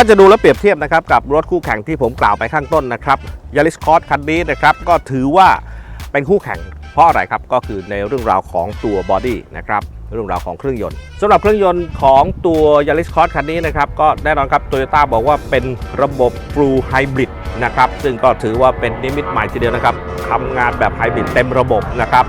ถ้าจะดูและเปรียบเทียบนะครับกับรถคู่แข่งที่ผมกล่าวไปข้างต้นนะครับยาริสคอร์สคันนี้นะครับก็ถือว่าเป็นคู่แข่งเพราะอะไรครับก็คือในเรื่องราวของตัวบอดี้นะครับเรื่องราวของเครื่องยนต์สำหรับเครื่องยนต์ของตัวยาริสคอร์สคันนี้นะครับก็แน่นอนครับโตโยต้าบอกว่าเป็นระบบ Full Hybrid นะครับซึ่งก็ถือว่าเป็นนิมิตใหม่ทีเดียวนะครับทำงานแบบไฮบริดเต็มระบบนะครับ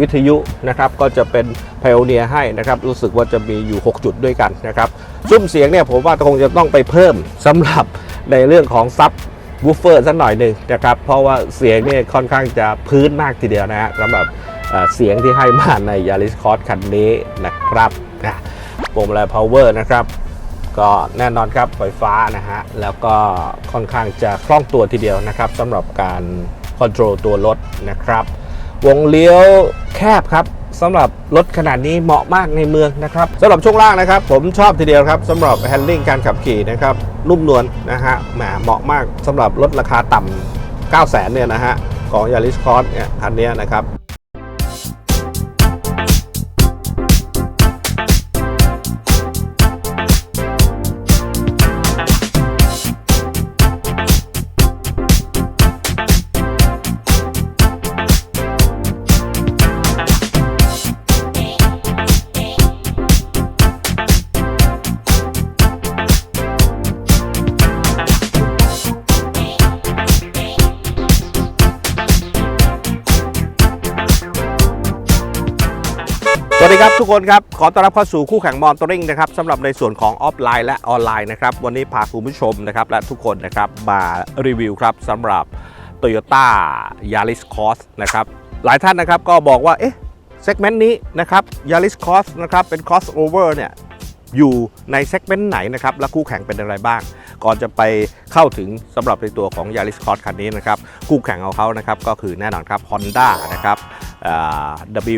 วิทยุนะครับก็จะเป็น p พ o เนียให้นะครับรู้สึกว่าจะมีอยู่ 6 จุดด้วยกันนะครับซุ้มเสียงเนี่ยผมว่าคงจะต้องไปเพิ่มสำหรับในเรื่องของซับวูฟเฟอร์สักหน่อยหนึ่งนะครับเพราะว่าเสียงเนี่ยค่อนข้างจะพื้นมากทีเดียวนะฮะสำหรับเอ่อเสียงที่ให้มาใน Yaris Cross คันนี้นะครับนะพวงมาลัย power นะครับก็แน่นอนครับไฟฟ้านะฮะแล้วก็ค่อนข้างจะคล่องตัวทีเดียวนะครับสำหรับการคอนโทรลตัวรถนะครับ วงเลี้ยวแคบครับสำหรับรถขนาดนี้เหมาะมากในเมืองนะครับสำหรับช่วงล่างนะครับ ผมชอบทีเดียวครับสำหรับแฮนดิ้งการขับขี่นะครับนุ่มนวลนะฮะแหมเหมาะมากสำหรับรถราคาต่ำ9 0 0 0 0เนี่ยนะฮะของยาริสคอร์สเนี่ยคันเนี้ยนะครับ ครับทุกคนครับขอต้อนรับเข้าสู่คู่แข่งมอนตอริงนะครับสำหรับในส่วนของออฟไลน์และออนไลน์นะครับวันนี้พาคุณผู้ชมนะครับและทุกคนนะครับมารีวิวครับสำหรับ Toyota Yaris Cross นะครับหลายท่านนะครับก็บอกว่าเอ๊ะเซกเมนต์นี้นะครับ Yaris Cross นะครับเป็น crossover เนี่ยอยู่ในเซกเมนต์ไหนนะครับและคู่แข่งเป็นอะไรบ้าง ก่อนจะไปเข้าถึงสำหรับในตัวของ Yaris Cross คันนี้นะครับคู่แข่งของเขานะครับก็คือแน่นอนครับ Honda นะครับ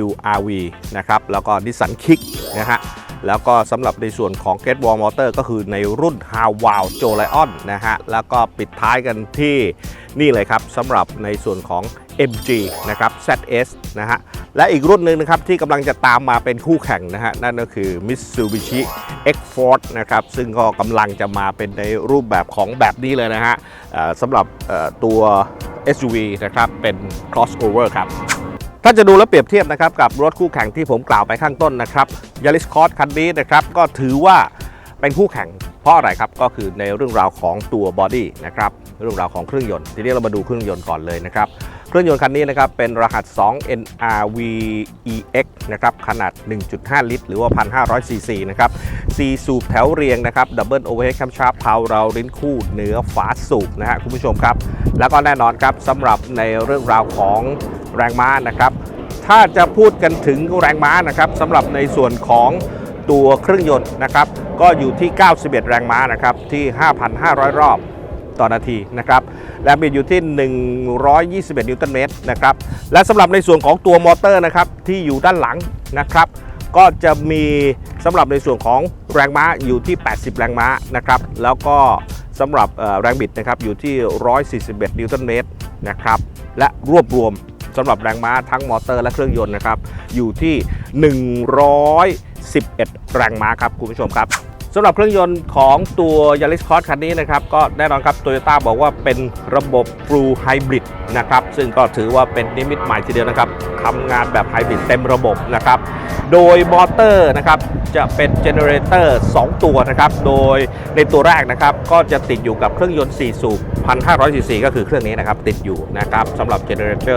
WRV นะครับแล้วก็ Nissan Kick นะฮะแล้วก็สำหรับในส่วนของ Great Wall Motor ก็คือในรุ่น h a w o w j o l i o n นะฮะแล้วก็ปิดท้ายกันที่นี่เลยครับสำหรับในส่วนของ MG นะครับ ZS นะฮะและอีกรุ่นหนึ่งนะครับที่กำลังจะตามมาเป็นคู่แข่งนะฮะนั่นก็คือ Mitsubishi X-Force นะครับซึ่งก็กำลังจะมาเป็นในรูปแบบของแบบนี้เลยนะฮะสำหรับตัว SUV นะครับเป็น crossover ครับ ถ้าจะดูและเปรียบเทียบนะครับกับรถคู่แข่งที่ผมกล่าวไปข้างต้นนะครับยาริสคอร์สคันนี้นะครับก็ถือว่าเป็นคู่แข่งเพราะอะไรครับก็คือในเรื่องราวของตัวบอดี้นะครับเรื่องราวของเครื่องยนต์ทีนี้เรามาดูเครื่องยนต์ก่อนเลยนะครับเครื่องยนต์คันนี้นะครับเป็นรหัส 2 NRVEX นะครับขนาด 1.5 ลิตร หรือว่า 1,500 ซีซีนะครับ4สูบแถวเรียงนะครับดับเบิลโอเวอร์เฮดแคมชาร์ปเพาเราลิ้นคู่เหนือฝาสูบนะฮะคุณผู้ชมครับ แล้วก็แน่นอนครับสำหรับในเรื่องราวของ แรงม้านะครับ ถ้าจะพูดกันถึงแรงม้านะครับสำหรับในส่วนของตัวเครื่องยนต์นะครับ ก็อยู่ที่ 91 แรงม้านะครับที่ 5,500 รอบต่อนาทีนะครับแรงบิดอยู่ที่ 121 นิวตันเมตรนะครับ และสำหรับในส่วนของตัวมอเตอร์นะครับที่อยู่ด้านหลังนะครับ ก็จะมีสำหรับในส่วนของแรงม้าอยู่ที่ 80 แรงม้านะครับ แล้วก็สำหรับแรงบิดนะครับอยู่ที่ 141 นิวตันเมตรนะครับ และรวบรวม สำหรับแรงม้าทั้งมอเตอร์และเครื่องยนต์นะครับอยู่ที่ 111 แรงม้าครับคุณผู้ชมครับ สำหรับเครื่องยนต์ของตัว Yaris Cross คันนี้นะครับ ก็แน่นอนครับ Toyota บอกว่าเป็นระบบ Full Hybrid นะครับ ซึ่งก็ถือว่าเป็นนิมิตใหม่ทีเดียวนะครับทำงานแบบไฮบริดเต็มระบบนะครับ โดยมอเตอร์นะครับ จะเป็นเจเนเรเตอร์2ตัวนะครับ โดยในตัวแรกนะครับ ก็จะติดอยู่กับเครื่องยนต์ 4 สูบ 1,500 ซีซีก็คือเครื่องนี้นะครับ ติดอยู่นะครับสำหรับเจเนเรเตอ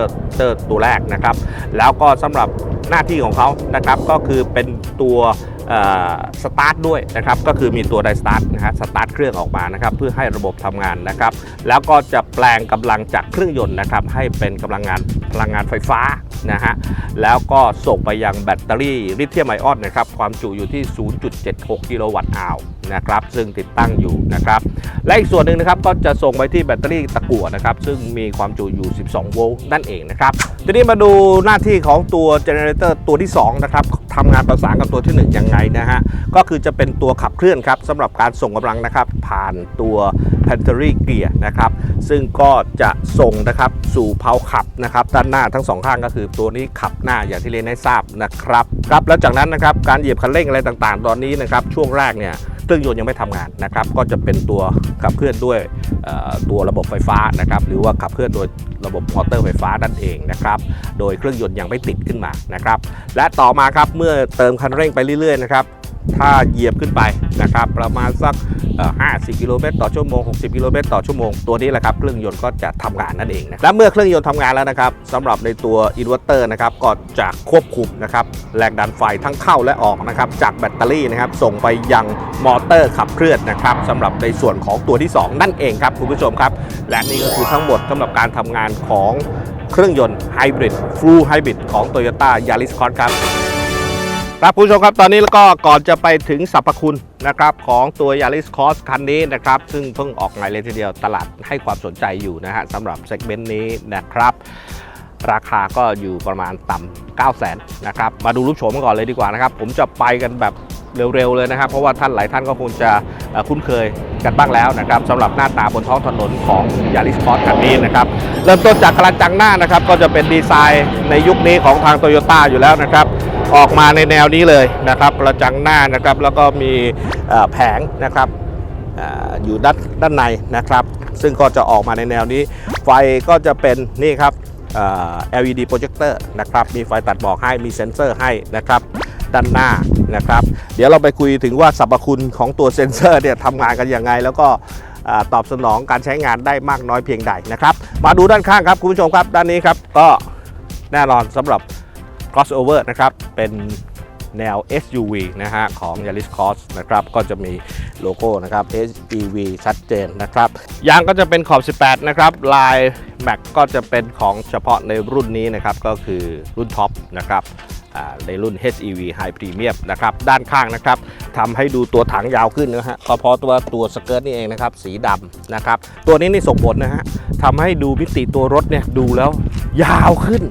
ร์ตัวแรกนะครับ แล้วก็สำหรับหน้าที่ของเขานะครับ ก็คือเป็นตัว สตาร์ทด้วยนะครับก็คือมีตัวไดสตาร์ทนะฮะสตาร์ทเครื่องออกมานะครับเพื่อให้ระบบทำงานนะครับแล้วก็จะแปลงกำลังจากเครื่องยนต์นะครับให้เป็นกำลังงานพลังงานไฟฟ้านะฮะแล้วก็ส่งไปยังแบตเตอรี่ลิเธียมไอออนนะครับความจุอยู่ที่ 0.76 กิโลวัตต์อาวนะครับซึ่งติดตั้งอยู่นะครับและอีกส่วนหนึ่งนะครับก็จะส่งไปที่ที่แบตเตอรี่ตะกั่วนะครับซึ่งมีความจุอยู่ 12 โวลต์นั่นเองนะครับทีนี้มาดูหน้าที่ของตัวเจเนเรเตอร์ตัวที่2นะครับทำงานประสานกับตัวที่1ยังไงนะฮะ ก็คือจะเป็นตัวขับเคลื่อนครับสำหรับการส่งกำลังนะครับ ผ่านตัว p a n t e r y Gear นะครับ ซึ่งก็จะส่งนะครับสู่เพาขับนะครับ ด้านหน้าทั้งสองข้างก็คือตัวนี้ขับหน้าอย่างที่เรียนให้ทราบนะครับครับแล้วจากนั้นนะครับการเหยียบคันเร่งอะไรต่างๆ ตอนนี้นะครับช่วงแรกเนี่ย เครื่องยนต์ยังไม่ทำงานนะครับ ก็จะเป็นตัวขับเคลื่อนด้วยตัวระบบไฟฟ้านะครับ หรือว่าขับเคลื่อนโดยระบบมอเตอร์ไฟฟ้านั่นเองนะครับ โดยเครื่องยนต์ยังไม่ติดขึ้นมานะครับ และต่อมาครับเมื่อเติมคันเร่งไปเรื่อยๆนะครับ ถ้าเหยียบขึ้นไปนะครับประมาณสัก 50 กิโลเมตรต่อชั่วโมง 60 กิโลเมตรต่อชั่วโมง ตัวนี้แหละครับเครื่องยนต์ก็จะทำงานนั่นเองนะและเมื่อเครื่องยนต์ทำงานแล้วนะครับสำหรับในตัวอินเวอร์เตอร์นะครับก็จะควบคุมนะครับแรงดันไฟทั้งเข้าและออกนะครับจากแบตเตอรี่นะครับส่งไปยังมอเตอร์ขับเคลื่อนนะครับสำหรับในส่วนของตัวที่ 2 นั่นเองครับคุณผู้ชมครับ และนี่ก็คือทั้งหมดสำหรับการทำงานของเครื่องยนต์ไฮบริด Full Hybrid ของ Toyota Yaris Cross ครับ ครับผู้ชมครับตอนนี้แล้วก็ก่อนจะไปถึงสรรพคุณนะครับของตัว Yaris Cross คันนี้นะครับซึ่งเพิ่งออกใหม่เลยทีเดียวตลาดให้ความสนใจอยู่นะฮะสำหรับเซกเมนต์นี้นะครับ ราคาก็อยู่ประมาณต่ำ 9 0 0 0 0นนะครับมาดูรูปโฉมกันก่อนเลยดีกว่านะครับ ผมจะไปกันแบบเร็วๆเลยนะครับ เพราะว่าท่านหลายท่านก็คงจะคุ้นเคยกันบ้างแล้วนะครับสำหรับหน้าตาบนท้องถนนของ Yaris Cross คันนี้นะครับเริ่มต้นจากกระจังหน้านะครับก็จะเป็นดีไซน์ในยุคนี้ของทางโตโยต้าอยู่แล้วนะครับ ออกมาในแนวนี้เลยนะครับกระจังหน้านะครับแล้วก็มีแผงนะครับออยู่ด้านด้านในนะครับ ซึ่งก็จะออกมาในแนวนี้ ไฟก็จะเป็นนี่ครับ LED projector นะครับ มีไฟตัดหมอกให้ มีเซ็นเซอร์ให้นะครับ ด้านหน้านะครับ เดี๋ยวเราไปคุยถึงว่าสรรพคุณของตัวเซ็นเซอร์เนี่ยทำงานกันยังไง แล้วก็ตอบสนองการใช้งานได้มากน้อยเพียงใดนะครับ มาดูด้านข้างครับคุณผู้ชมครับ ด้านนี้ครับก็แน่นอนสำหรับ crossover นะครับ เป็นแนว SUV นะฮะของ Yaris Cross นะครับ ก็จะมีโลโก้นะครับ suv ชัดเจนนะครับ ยางก็จะเป็นขอบ 18 นะครับ ลาย Mac ก็จะเป็นของเฉพาะในรุ่นนี้นะครับ ก็คือรุ่นท็อปนะครับ ในรุ่น HEV High Premium นะครับด้านข้างนะครับทำให้ดูตัวถังยาวขึ้นนะฮะก็เพราะตัวตัวสเกิร์ตนี่เองนะครับสีดำนะครับตัวนี้นี่ส่งผลนะฮะทำให้ดูมิติตัวรถเนี่ยดูแล้วยาวขึ้น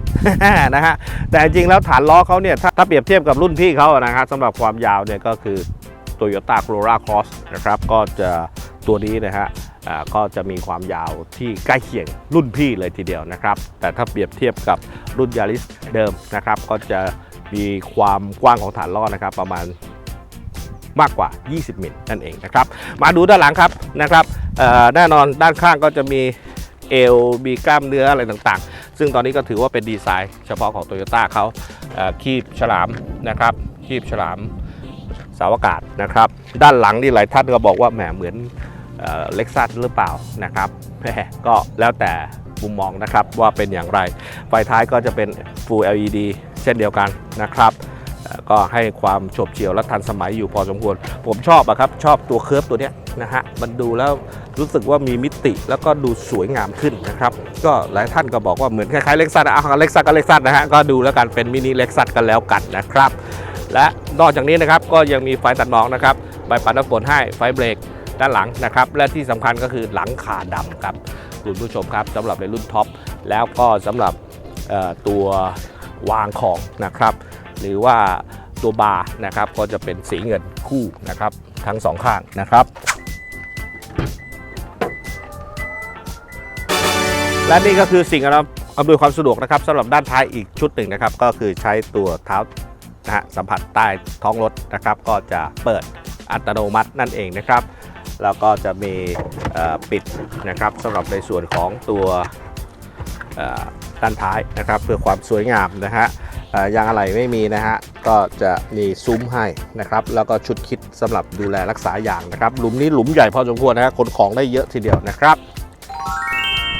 นะฮะแต่จริงๆแล้วฐานล้อเขาเนี่ยถ้าถ้าเปรียบเทียบกับรุ่นพี่เขานะครับสำหรับความยาวเนี่ยก็คือ Toyota Corolla Cross นะครับก็จะตัวนี้นะฮะก็จะมีความยาวที่ใกล้เคียงรุ่นพี่เลยทีเดียวนะครับ แต่ถ้าเปรียบเทียบกับรุ่น Yaris เดิมนะครับ ก็จะ มีความกว้างของฐานล้อนะครับ ประมาณมากกว่า 20 มิลนั่นเองนะครับ มาดูด้านหลังครับนะครับแน่นอนด้านข้างก็จะมีเอวมีกล้ามเนื้ออะไรต่างๆ ซึ่งตอนนี้ก็ถือว่าเป็นดีไซน์เฉพาะของ Toyota เขาคีบฉลามนะครับ คีบฉลามสาวอากาศนะครับ ด้านหลังนี่หลายท่านก็บอกว่าแหมเหมือนเล็กซัสหรือเปล่านะครับก็แล้วแต่มุมมองนะครับว่าเป็นอย่างไร ไฟท้ายก็จะเป็น Full LED ช่นเดียวกันนะครับก็ให้ความโฉบเฉี่ยวและทันสมัยอยู่พอสมควร ผมชอบอะครับ ชอบตัวเคิร์ฟตัวเนี้ยนะฮะ มันดูแล้วรู้สึกว่ามีมิติแล้วก็ดูสวยงามขึ้นนะครับ ก็หลายท่านก็บอกว่าเหมือนคล้ายๆเล็กซัสอะเล็กซัสก็เล็กซัสนะฮะ ก็ดูแล้วกันเป็นมินิเล็กซัสกันแล้วกันนะครับ และนอกจากนี้นะครับก็ยังมีไฟตัดหมอกนะครับใบปัดน้ำฝนให้ไฟเบรกด้านหลังนะครับ และที่สำคัญก็คือหลังคาดำครับคุณผู้ชมครับสำหรับในรุ่นท็อปแล้วก็สำหรับตัว วางของนะครับ หรือว่าตัวบาร์นะครับก็จะเป็นสีเงินคู่นะครับทั้งสองข้างนะครับ และนี่ก็คือสิ่งอำนวยอำนวยความสะดวกนะครับสำหรับด้านท้ายอีกชุดหนึ่งนะครับ ก็คือใช้ตัวเท้านะฮะสัมผัสใต้ท้องรถนะครับ ก็จะเปิดอัตโนมัตินั่นเองนะครับ แล้วก็จะมีปิดนะครับสำหรับในส่วนของตัว ด้านท้ายนะครับ เพื่อความสวยงามนะฮะยางอะไหล่ไม่มีนะฮะก็จะมีซุ้มให้นะครับ แล้วก็ชุดคิดสำหรับดูแลรักษายางนะครับ หลุมนี้หลุมใหญ่พอสมควรนะฮะขนของได้เยอะทีเดียวนะครับ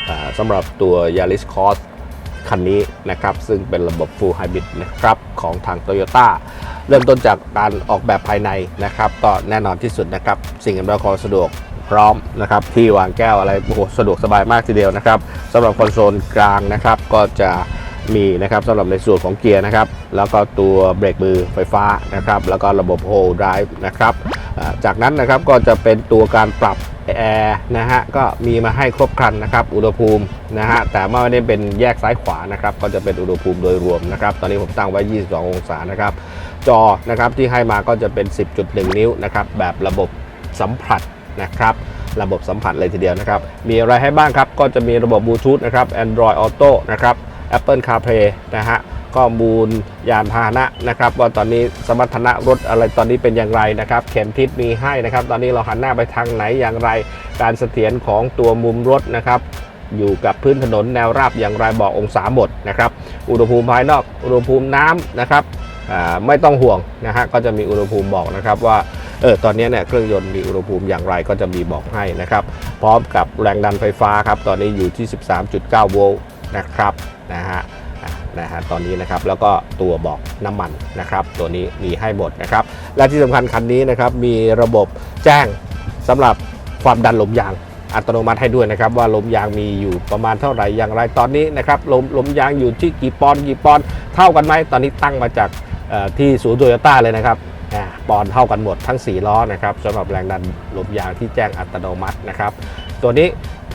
อ่าสำหรับตัว Yaris Cross คันนี้นะครับ ซึ่งเป็นระบบ Full Hybrid นะครับของทาง Toyota เริ่มต้นจากการออกแบบภายในนะครับ ก็แน่นอนที่สุดนะครับ สิ่งอำนวยความสะดวก พร้อมนะครับที่วางแก้วอะไรโอ้โหสะดวกสบายมากทีเดียวนะครับสำหรับคอนโซลกลางนะครับก็จะมีนะครับสำหรับในส่วนของเกียร์นะครับแล้วก็ตัวเบรกมือไฟฟ้านะครับแล้วก็ระบบ Hold Drive นะครับจากนั้นนะครับก็จะเป็นตัวการปรับแอร์นะฮะก็มีมาให้ครบครันนะครับอุณหภูมินะฮะแต่ไม่ได้เป็นแยกซ้ายขวานะครับก็จะเป็นอุณหภูมิโดยรวมนะครับตอนนี้ผมตั้งไว้ 22 องศานะครับจอนะครับที่ให้มาก็จะเป็น 10.1 นิ้วนะครับแบบระบบสัมผัส นะครับระบบสัมผัสเลยทีเดียวนะครับ มีอะไรให้บ้างครับก็จะมีระบบบลูทูธนะครับ Android Auto นะครับ Apple CarPlay นะฮะข้อมูลยานพาหนะนะครับ ว่าตอนนี้สมรรถนะรถอะไรตอนนี้เป็นอย่างไรนะครับ เข็มทิศมีให้นะครับ ตอนนี้เราหันหน้าไปทางไหนอย่างไร การเสถียรของตัวมุมรถนะครับ อยู่กับพื้นถนนแนวราบอย่างไรบอกองศาหมดนะครับ อุณหภูมิภายนอกอุณหภูมิน้ำนะครับไม่ต้องห่วงนะฮะก็จะมีอุณหภูมิบอกนะครับว่า เออตอนนี้เนี่ยเครื่องยนต์มีอุณหภูมิอย่างไรก็จะมีบอกให้นะครับ พร้อมกับแรงดันไฟฟ้าครับตอนนี้อยู่ที่ 13.9 โวลต์นะครับนะฮะนะฮะตอนนี้นะครับแล้วก็ตัวบอกน้ำมันนะครับ ตัวนี้มีให้หมดนะครับ และที่สำคัญคันนี้นะครับมีระบบแจ้งสำหรับความดันลมยางอัตโนมัติให้ด้วยนะครับ ว่าลมยางมีอยู่ประมาณเท่าไหร่อย่างไรตอนนี้นะครับลมลมยางอยู่ที่กี่ปอนด์กี่ปอนด์เท่ากันไหมตอนนี้ตั้งมาจากที่ศูนย์โตโยต้าเลยนะครับ ปอนด์เท่ากันหมดทั้ง 4 ล้อนะครับสำหรับแรงดันลมยางที่แจ้งอัตโนมัตินะครับ ตัวนี้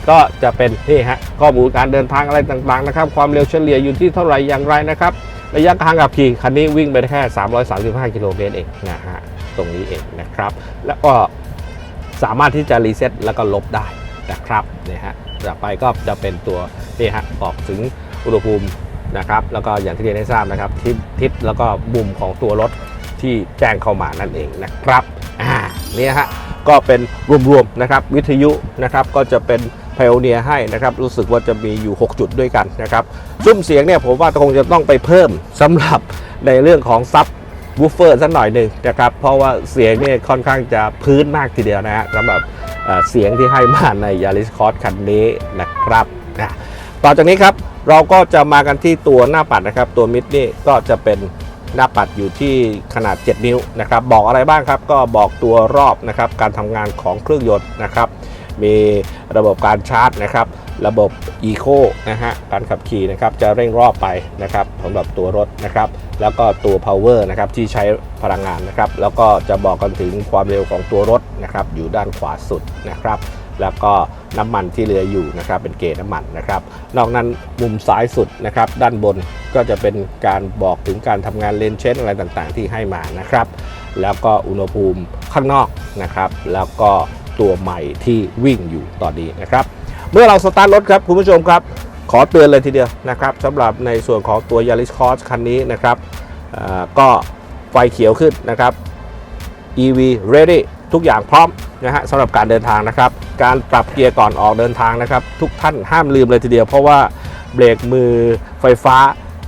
ก็จะเป็นนี่ฮะข้อมูลการเดินทางอะไรต่างๆนะครับ ความเร็วเฉลี่ยอยู่ที่เท่าไหร่อย่างไรนะครับระยะทางขับขี่คันนี้วิ่งไปได้แค่ 335 กิโลเมตรเองนะฮะตรงนี้เองนะครับ แล้วก็สามารถที่จะรีเซ็ตแล้วก็ลบได้นะครับเนี่ยฮะต่อไปก็จะเป็นตัวนี่ฮะบอกถึงอุณหภูมินะครับ แล้วก็อย่างที่เรียนให้ทราบนะครับทิศทิศแล้วก็มุมของตัวรถ ที่แจ้งเข้ามานั่นเองนะครับอ่าเนี่ยฮะก็เป็นรวมๆนะครับวิทยุนะครับก็จะเป็นไพโอเนียให้นะครับรู้สึกว่าจะมีอยู่ 6 จุดด้วยกันนะครับซุ้มเสียงเนี่ยผมว่าคงจะต้องไปเพิ่มสำหรับในเรื่องของซับวูฟเฟอร์สักหน่อยหนึ่งนะครับเพราะว่าเสียงเนี่ยค่อนข้างจะพื้นมากทีเดียวนะฮะสำหรับเสียงที่ให้มาใน Yaris Cross คันนี้นะครับนะต่อจากนี้ครับเราก็จะมากันที่ตัวหน้าปัดนะครับ ตัวมิดนี่ก็จะเป็น หน้าปัดอยู่ที่ขนาด 7 นิ้วนะครับ บอกอะไรบ้างครับ ก็บอกตัวรอบนะครับ การทำงานของเครื่องยนต์นะครับ มีระบบการชาร์จนะครับ ระบบ Eco นะฮะ การขับขี่นะครับ จะเร่งรอบไปนะครับสำหรับตัวรถนะครับ แล้วก็ตัว power นะครับ ที่ใช้พลังงานนะครับ แล้วก็จะบอกกันถึงความเร็วของตัวรถนะครับ อยู่ด้านขวาสุดนะครับ แล้วก็น้ำมันที่เหลืออยู่นะครับเป็นเกจน้ำมันนะครับ นอกนั้นมุมซ้ายสุดนะครับ ด้านบนก็จะเป็นการบอกถึงการทำงานเลนเชนอะไรต่างๆ ที่ให้มานะครับ แล้วก็อุณหภูมิข้างนอกนะครับ แล้วก็ตัวใหม่ที่วิ่งอยู่ตอนนี้นะครับ เมื่อเราสตาร์ทรถครับคุณผู้ชมครับ ขอเตือนเลยทีเดียวนะครับสำหรับในส่วนของตัว Yaris Cross คันนี้นะครับก็ไฟเขียวขึ้นนะครับ EV ready ทุกอย่างพร้อมนะฮะสำหรับการเดินทางนะครับ การปรับเกียร์ก่อนออกเดินทางนะครับ ทุกท่านห้ามลืมเลยทีเดียว เพราะว่าเบรกมือไฟฟ้า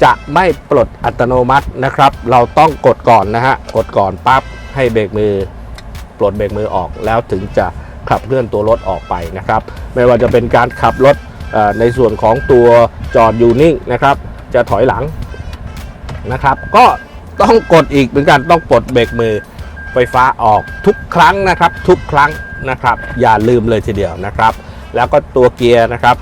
จะไม่ปลดอัตโนมัตินะครับ เราต้องกดก่อนนะฮะกดก่อนปั๊บให้เบรกมือปลดเบรกมือออกแล้วถึงจะขับเคลื่อนตัวรถออกไปนะครับ ไม่ว่าจะเป็นการขับรถในส่วนของตัวจอดอยู่นิ่งนะครับ จะถอยหลังนะครับ ก็ต้องกดอีกเหมือนกันต้องปลดเบรกมือ ไฟฟ้าออกทุกครั้งนะครับ ทุกครั้งนะครับ อย่าลืมเลยทีเดียวนะครับ แล้วก็ตัวเกียร์นะครับ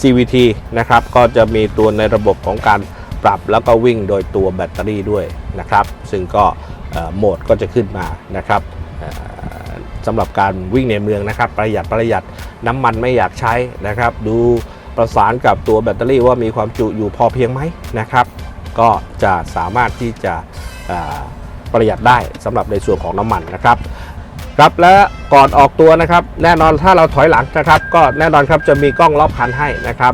CVT นะครับก็จะมีตัวในระบบของการปรับแล้วก็วิ่งโดยตัวแบตเตอรี่ด้วยนะครับ ซึ่งก็โหมดก็จะขึ้นมานะครับสำหรับการวิ่งในเมืองนะครับ ประหยัดประหยัดน้ำมันไม่อยากใช้นะครับ ดูประสานกับตัวแบตเตอรี่ว่ามีความจุอยู่พอเพียงไหมนะครับ ก็จะสามารถที่จะ ประหยัดได้สำหรับในส่วนของน้ำมันนะครับครับและก่อนออกตัวนะครับ แน่นอนถ้าเราถอยหลังนะครับ ก็แน่นอนครับจะมีกล้องรอบคันให้นะครับ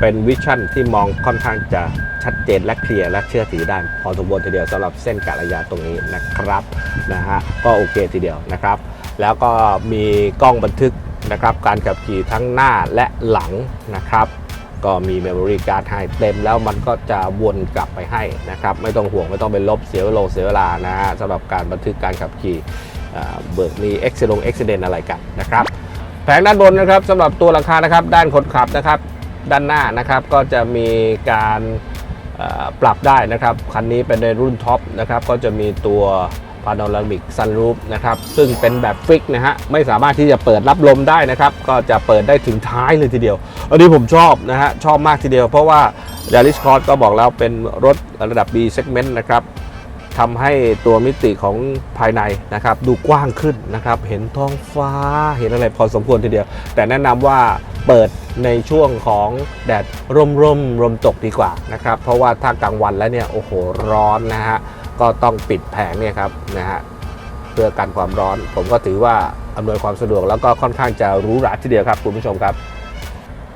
เป็นวิชั่นที่มองค่อนข้างจะชัดเจนและเคลียร์และเชื่อถือได้พอสมควรทีเดียวสำหรับเส้นกะระยะตรงนี้นะครับนะฮะก็โอเคทีเดียวนะครับ แล้วก็มีกล้องบันทึกนะครับ การขับขี่ทั้งหน้าและหลังนะครับ ก็มีเมมโมรี่การ์ดให้เต็มแล้วมันก็จะวนกลับไปให้นะครับ ไม่ต้องห่วงไม่ต้องไปลบเสียเวลาเสียเวลานะฮะสำหรับการบันทึกการขับขี่เบิกมีเอ็กซิลงเอ็กซิเดนอะไรกันนะครับแผงด้านบนนะครับสำหรับตัวหลังคานะครับด้านคนขับนะครับด้านหน้านะครับก็จะมีการปรับได้นะครับคันนี้เป็นในรุ่นท็อปนะครับก็จะมีตัว Panoramic Sunroof นะครับซึ่งเป็นแบบฟิกนะฮะไม่สามารถที่จะเปิดรับลมได้นะครับ ก็จะเปิดได้ถึงท้ายเลยทีเดียว อันนี้ผมชอบนะฮะชอบมากทีเดียวเพราะว่า Yaris Cross ก็บอกแล้วเป็นรถระดับ B segment นะครับทำให้ตัวมิติของภายในนะครับดูกว้างขึ้นนะครับ เห็นท้องฟ้าเห็นอะไรพอสมควรทีเดียว แต่แนะนำว่าเปิดในช่วงของแดดร่มร่มลมตกดีกว่านะครับ เพราะว่าถ้ากลางวันแล้วเนี่ย โอ้โห ร้อนนะฮะ ก็ต้องปิดแผงเนี่ยครับนะฮะเพื่อกันความร้อน ผมก็ถือว่าอำนวยความสะดวกแล้วก็ค่อนข้างจะรู้หราทีเดียวครับคุณผู้ชมครับ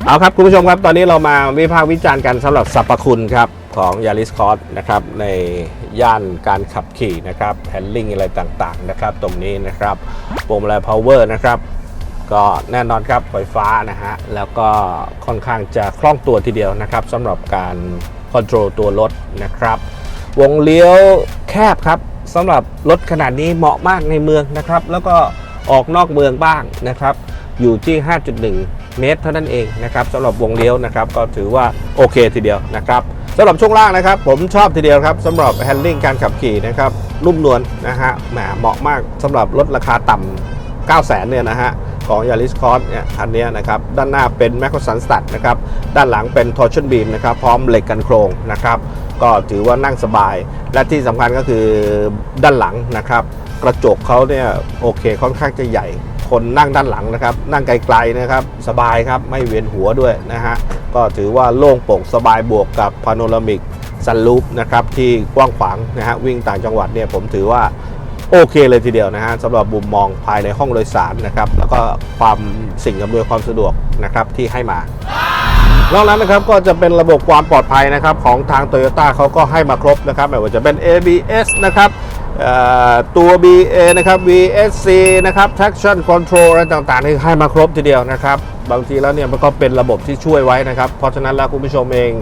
เอาครับคุณผู้ชมครับตอนนี้เรามาวิพากษ์วิจารณ์กันสำหรับสรรพคุณครับของ Yaris Cross นะครับในย่านการขับขี่นะครับแฮนดิ้งอะไรต่างๆนะครับตรงนี้นะครับโปรมและ power นะครับก็แน่นอนครับไฟฟ้านะฮะแล้วก็ค่อนข้างจะคล่องตัวทีเดียวนะครับสำหรับการคอนโทรลตัวรถนะครับ วงเลี้ยวแคบครับสำหรับรถขนาดนี้เหมาะมากในเมืองนะครับ แล้วก็ออกนอกเมืองบ้างนะครับ อยู่ที่ 5.1 เมตร เท่านั้นเองนะครับสำหรับวงเลี้ยวนะครับ ก็ถือว่าโอเคทีเดียวนะครับสำหรับช่วงล่างนะครับ ผมชอบทีเดียวครับสำหรับแฮนดิ้งการขับขี่นะครับนุ่มนวลนะฮะแหมเหมาะมากสำหรับรถราคาต่ำ 9 0 0 0 0เนี่ยนะฮะของ Yaris Cross เนี่ยอันเนี้ยนะครับ ด้านหน้าเป็น m a c โ s u n Stud นะครับ ด้านหลังเป็น Torsion Beam นะครับ พร้อมเหล็กกันโครงนะครับ ก็ถือว่านั่งสบาย และที่สำคัญก็คือด้านหลังนะครับ กระจกเขาเนี่ยโอเคค่อนข้างจะใหญ่ คนนั่งด้านหลังนะครับ นั่งไกลๆนะครับ สบายครับไม่เวียนหัวด้วยนะฮะก็ถือว่าโล่งโปร่งสบายบวกกับพาโนรามิกซันลูปนะครับที่กว้างขวางนะฮะวิ่งต่างจังหวัดเนี่ยผมถือว่าโอเคเลยทีเดียวนะฮะสำหรับมุมมองภายในห้องโดยสารนะครับ แล้วก็ความสิ่งอำนวยความสะดวกนะครับที่ให้มา นอกนั้นนะครับก็จะเป็นระบบความปลอดภัยนะครับของทาง t o y ยต้เขาก็ให้มาครบนะครับไม่ว่าจะเป็น ABS นะครับตัว BA นะครับ VSC นะครับ traction control อะไรต่างๆนี่ให้มาครบทีเดียวนะครับ บางทีแล้วเนี่ยมันก็เป็นระบบที่ช่วยไว้นะครับ เพราะฉะนั้นแล้วคุณผู้ชมเอง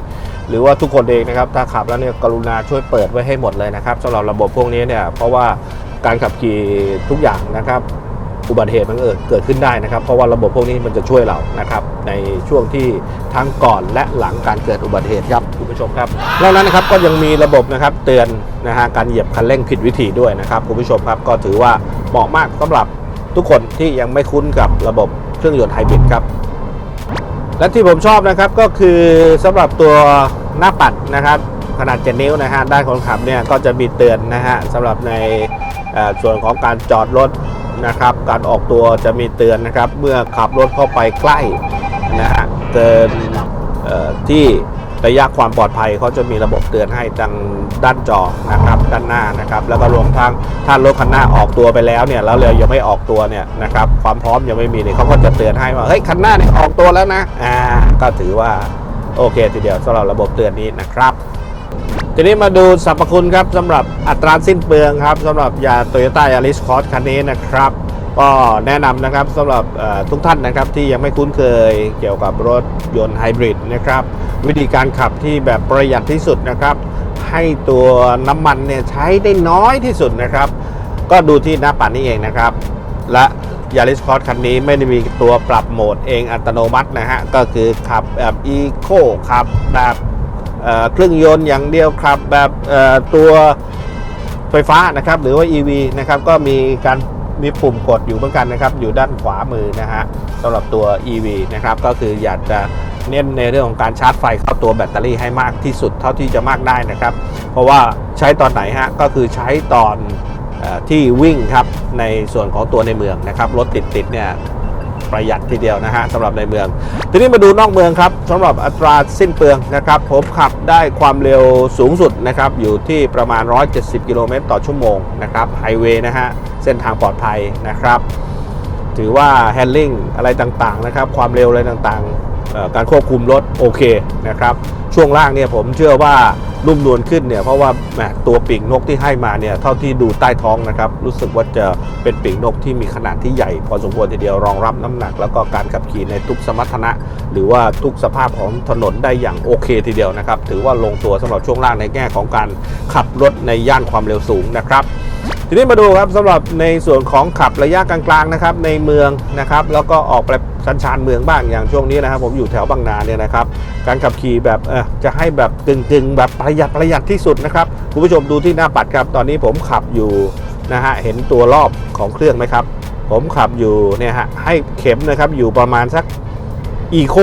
หรือว่าทุกคนเองนะครับ ถ้าขับแล้วเนี่ยกรุณาช่วยเปิดไว้ให้หมดเลยนะครับสำหรับระบบพวกนี้เนี่ยเพราะว่าการขับขี่ทุกอย่างนะครับ อุบัติเหตุมันเกิดเกิดขึ้นได้นะครับ เพราะว่าระบบพวกนี้มันจะช่วยเรานะครับ ในช่วงที่ทั้งก่อนและหลังการเกิดอุบัติเหตุครับคุณผู้ชมครับนอกนั้นนะครับก็ยังมีระบบนะครับเตือนนะฮะการเหยียบคันเร่งผิดวิธีด้วยนะครับคุณผู้ชมครับก็ถือว่าเหมาะมากสำหรับทุกคนที่ยังไม่คุ้นกับระบบเครื่องยนต์ไฮบริดครับและที่ผมชอบนะครับก็คือสำหรับตัวหน้าปัดนะครับขนาด7นิ้วนะฮะด้านคนขับเนี่ยก็จะมีเตือนนะฮะสำหรับในส่วนของการจอดรถ นะครับ การออกตัวจะมีเตือนนะครับ เมื่อขับรถเข้าไปใกล้นะฮะเกินที่ระยะความปลอดภัยเขาจะมีระบบเตือนให้ทางด้านจอนะครับด้านหน้านะครับ แล้วก็รวมทั้งถ้ารถคันหน้าออกตัวไปแล้วเนี่ยแล้วเรือยังไม่ออกตัวเนี่ยนะครับความพร้อมยังไม่มีเนี่ยเขาก็จะเตือนให้ว่าเฮ้ยคันหน้าเนี่ยออกตัวแล้วนะอ่าก็ถือว่าโอเคทีเดียวสำหรับระบบเตือนนี้นะครับ ทีนี้มาดูสรรพคุณครับสำหรับอัตราสิ้นเปลืองครับสำหรับยา Toyota Yaris Cross คันนี้นะครับ ก็แนะนำนะครับสำหรับทุกท่านนะครับที่ยังไม่คุ้นเคยเกี่ยวกับรถยนต์ไฮบริดนะครับ วิธีการขับที่แบบประหยัดที่สุดนะครับ ให้ตัวน้ำมันเนี่ยใช้ได้น้อยที่สุดนะครับ ก็ดูที่หน้าปัดนี้เองนะครับ และ Yaris Cross คันนี้ไม่ได้มีตัวปรับโหมดเองอัตโนมัตินะฮะก็คือขับแบบ Eco ขับแบบ เครื่องยนต์อย่างเดียวครับแบบตัวไฟฟ้านะครับหรือว่า EV นะครับก็มีการมีปุ่มกดอยู่เหมือนกันนะครับ อยู่ด้านขวามือนะฮะสำหรับตัว EV นะครับก็คืออยากจะเน้นในเรื่องของการชาร์จไฟเข้าตัวแบตเตอรี่ให้มากที่สุดเท่าที่จะมากได้นะครับ เพราะว่าใช้ตอนไหนฮะก็คือใช้ตอนอที่วิ่งครับในส่วนของตัวในเมืองนะครับรถติดๆเนี่ย ประหยัดทีเดียวนะฮะสำหรับในเมือง ทีนี้มาดูนอกเมืองครับสำหรับอัตราสิ้นเปลืองนะครับผมขับได้ความเร็วสูงสุดนะครับอยู่ที่ประมาณ 170 กิโลเมตรต่อชั่วโมงนะครับไฮเวย์นะฮะเส้นทางปลอดภัยนะครับ ถือว่าแฮนดิ้งอะไรต่างๆนะครับความเร็วอะไรต่างๆ การควบคุมรถโอเคนะครับ ช่วงล่างเนี่ยผมเชื่อว่านุ่มนวลขึ้นเนี่ยเพราะว่าแหมตัวปีกนกที่ให้มาเนี่ยเท่าที่ดูใต้ท้องนะครับ รู้สึกว่าจะเป็นปีกนกที่มีขนาดที่ใหญ่ พอสมควรทีเดียวรองรับน้ำหนัก แล้วก็การขับขี่ในทุกสมรรถนะ หรือว่าทุกสภาพของถนนได้อย่างโอเคทีเดียวนะครับ ถือว่าลงตัวสำหรับช่วงล่างในแง่ของการขับรถในย่านความเร็วสูงนะครับ ทีนี้มาดูครับสำหรับในส่วนของขับระยะกลางๆนะครับในเมืองนะครับแล้วก็ออกไปชันชานเมืองบ้างอย่างช่วงนี้นะครับ ผมอยู่แถวบางนาเนี่ยนะครับการขับขี่แบบเออจะให้แบบกึ่งๆ แบบประหยัดประหยัดที่สุดนะครับคุณผู้ชมดูที่หน้าปัดครับตอนนี้ผมขับอยู่นะฮะเห็นตัวรอบของเครื่องไหมครับ ผมขับอยู่เนี่ยฮะให้เข็มนะครับอยู่ประมาณสักอีโค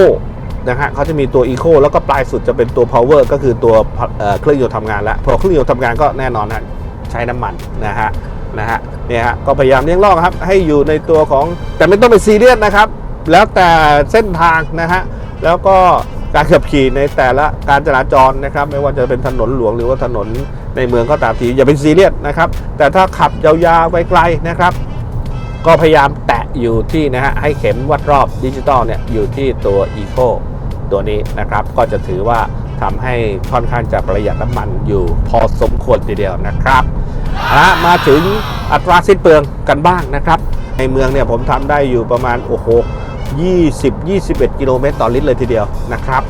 นะฮะเขาจะมีตัวอีโคแล้วก็ปลายสุดจะเป็นตัว power ก็คือตัวเเครื่องยนต์ทำงานแล้วพอเครื่องยนต์ทำงานก็แน่นอนนะ ใช้น้ำมันนะฮะนะฮะเนี่ยฮะก็พยายามเลี่ยงล่อกครับให้อยู่ในตัวของแต่ไม่ต้องเป็นซีเรียสนะครับ แล้วแต่เส้นทางนะฮะแล้วก็การขับขี่ในแต่ละการจราจรนะครับ ไม่ว่าจะเป็นถนนหลวงหรือว่าถนนในเมืองก็ตามทีอย่าเป็นซีเรียสนะครับ แต่ถ้าขับยาวๆไกลๆนะครับ ก็พยายามแตะอยู่ที่นะฮะให้เข็มวัดรอบดิจิตอลเนี่ยอยู่ที่ตัว Eco ตัวนี้นะครับ ก็จะถือว่า ทำให้ค่อนข้างจะประหยัดน้ำมันอยู่พอสมควรทีเดียวนะครับอะมาถึงอัตราสิ้นเปลืองกันบ้างนะครับ ในเมืองเนี่ยผมทำได้อยู่ประมาณโอ้โห20 21 กิโลเมตรต่อลิตรเลยทีเดียวนะครับ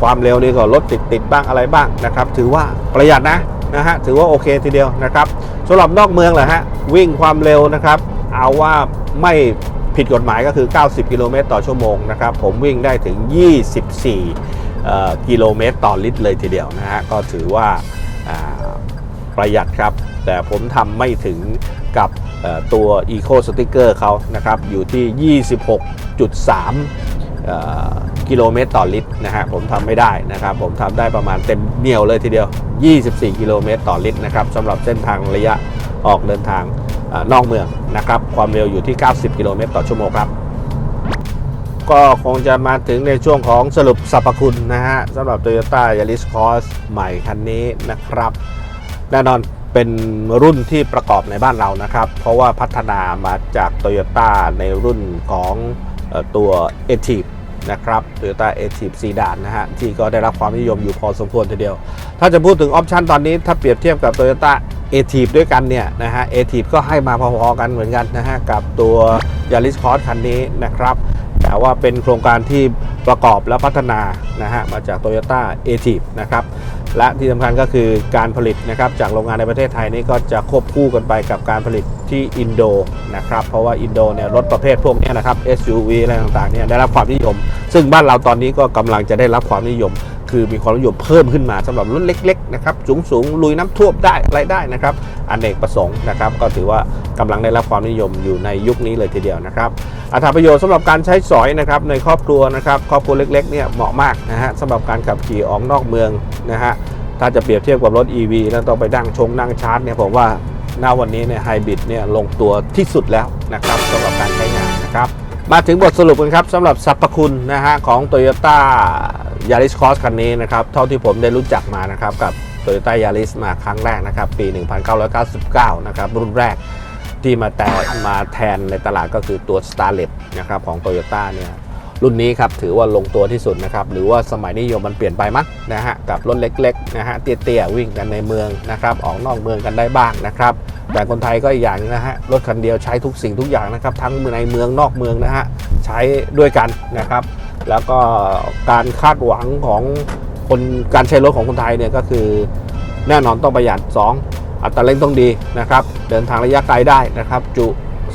ความเร็วนี่ก็ลดติดติดบ้างอะไรบ้างนะครับ ถือว่าประหยัดนะนะฮะถือว่าโอเคทีเดียวนะครับสำหรับนอกเมืองแหละฮะวิ่งความเร็วนะครับ เอาว่าไม่ผิดกฎหมายก็คือ 90 กิโลเมตรต่อชั่วโมงนะครับ ผมวิ่งได้ถึง 24 กิโลเมตรต่อลิตรเลยทีเดียวนะฮะก็ถือว่าประหยัดครับ แต่ผมทำไม่ถึงกับเอ่อตัว Eco Sticker เขานะครับอยู่ที่ 26.3 กิโลเมตรต่อลิตรนะฮะผมทำไม่ได้นะครับ ผมทำได้ประมาณเต็มเหนียวเลยทีเดียว 24 กิโลเมตรต่อลิตรนะครับสำหรับเส้นทางระยะออกเดินทางอนอกเมืองนะครับ ความเร็วอยู่ที่ 90 กิโลเมตรต่อชั่วโมงครับ ก็คงจะมาถึงในช่วงของสรุปสรรพคุณนะฮะสำหรับ Toyota Yaris Cross ใหม่คันนี้นะครับ แน่นอนเป็นรุ่นที่ประกอบในบ้านเรานะครับ เพราะว่าพัฒนามาจาก Toyota ในรุ่นของตัว a t i v นะครับ Toyota a t i v Sedan นะฮะ ที่ก็ได้รับความนิยมอยู่พอสมควรทีเดียว ถ้าจะพูดถึงออปชันตอนนี้ ถ้าเปรียบเทียบกับ Toyota a t i v ด้วยกันเนี่ยนะฮะ a t i v ก็ให้มาพอๆกันเหมือนกันนะฮะ กับตัว Yaris Cross คันนี้นะครับ ว่าเป็นโครงการที่ประกอบและพัฒนานะฮะมาจาก Toyota a t i v นะครับและที่สำคัญก็คือการผลิตนะครับจากโรงงานในประเทศไทยนี่ก็จะควบคู่กันไปกับการผลิตที่อินโดนะครับเพราะว่าอินโดเนี่ยรถประเภทพวกนี้นะครับ SUV อะไรต่างๆเนี่ยได้รับความนิยม ซึ่งบ้านเราตอนนี้ก็กำลังจะได้รับความนิยม คือมีความนิยมเพิ่มขึ้นมาสำหรับรุ่นเล็กๆนะครับสูงสูงๆลุยน้ำท่วมได้อะไรได้นะครับอนเนกประสงค์นะครับก็ถือว่ากำลังได้รับความนิยมอยู่ในยุคนี้เลยทีเดียวนะครับอัตราประโยชน์สำหรับการใช้สอยนะครับในครอบครัวนะครับครอบครัวเล็กๆเนี่ยเหมาะมากนะฮะสำหรับการขับขี่ออกนอกเมืองนะฮะถ้าจะเปรียบเทียบกับรถ EV แล้วต้องไปนั่งชงนั่งชาร์จเนี่ยผมว่าณวันนี้เนี่ยไฮบริดเนี่ยลงตัวที่สุดแล้วนะครับสำหรับการใช้งานนะครับ มาถึงบทสรุปกันครับสำหรับสรรพคุณนะฮะของ Toyota Yaris Cross คันนี้นะครับ เท่าที่ผมได้รู้จักมานะครับ กับ Toyota Yaris มาครั้งแรกนะครับ ปี 1999 นะครับ รุ่นแรกที่มาแต่มาแทนในตลาดก็คือตัว Starlet นะครับของ Toyota เนี่ยรุ่นนี้ครับถือว่าลงตัวที่สุดนะครับ หรือว่าสมัยนิยมมันเปลี่ยนไปมั้งนะฮะกับรถเล็กๆนะฮะเตี้ยๆวิ่งกันในเมืองนะครับ ออกนอกเมืองกันได้บ้างนะครับ แต่คนไทยก็อีกอย่างนะฮะรถคันเดียวใช้ทุกสิ่งทุกอย่างนะครับ ทั้งในเมืองนอกเมืองนะฮะใช้ด้วยกันนะครับ แล้วก็การคาดหวังของคนการใช้รถของคนไทยเนี่ยก็คือแน่นอนต้องประหยัด 2 อัตราเร่งต้องดีนะครับ เดินทางระยะไกลได้นะครับ จุ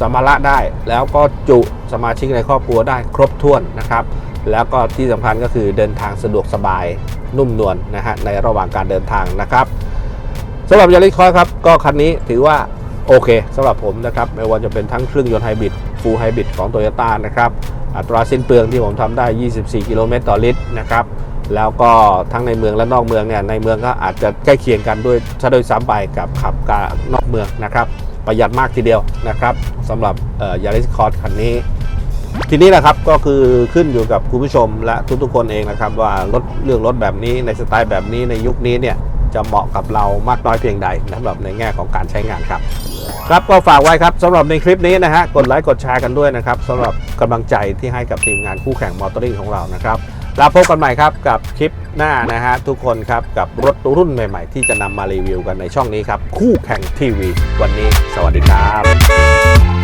สัมภาระได้แล้วก็จุสมาชิกในครอบครัวได้ครบถ้วนนะครับ แล้วก็ที่สำคัญก็คือเดินทางสะดวกสบายนุ่มนวลนะฮะในระหว่างการเดินทางนะครับ สำหรับยาริสคอยครับก็คันนี้ถือว่าโอเคสำหรับผมนะครับไม่ว่าจะเป็นทั้งเครื่องยนต์ไฮบริดฟูลไฮบริดของ t o y ยต้านะครับอัตราสิ้นเปลืองที่ผมทำได้ 24 กิโลเมตรต่อลิตรนะครับแล้วก็ทั้งในเมืองและนอกเมืองเนี่ยในเมืองก็อาจจะใกล้เคียงกันด้วยซะโดยซ้ำไปกับขับการนอกเมืองนะครับประหยัดมากทีเดียวนะครับสำหรับยาริสคอร์คันนี้ ทีนี้นะครับก็คือขึ้นอยู่กับคุณผู้ชมและทุกๆคนเองนะครับว่ารถเรื่องรถแบบนี้ในสไตล์แบบนี้ในยุคนี้เนี่ย จะเหมาะกับเรามากน้อยเพียงใดสำหรับในแง่ของการใช้งานครับ ครับก็ฝากไว้ครับสำหรับในคลิปนี้นะฮะกดไลค์กดแชร์กันด้วยนะครับสำหรับกำลังใจที่ให้กับทีมงานคู่แข่งมอเตอร์ริงของเรานะครับแล้วพบกันใหม่ครับกับคลิปหน้านะฮะทุกคนครับกับรถรุ่นใหม่ ๆ ที่จะนำมารีวิวกันในช่องนี้ครับคู่แข่งทีวี วันนี้ สวัสดีครับ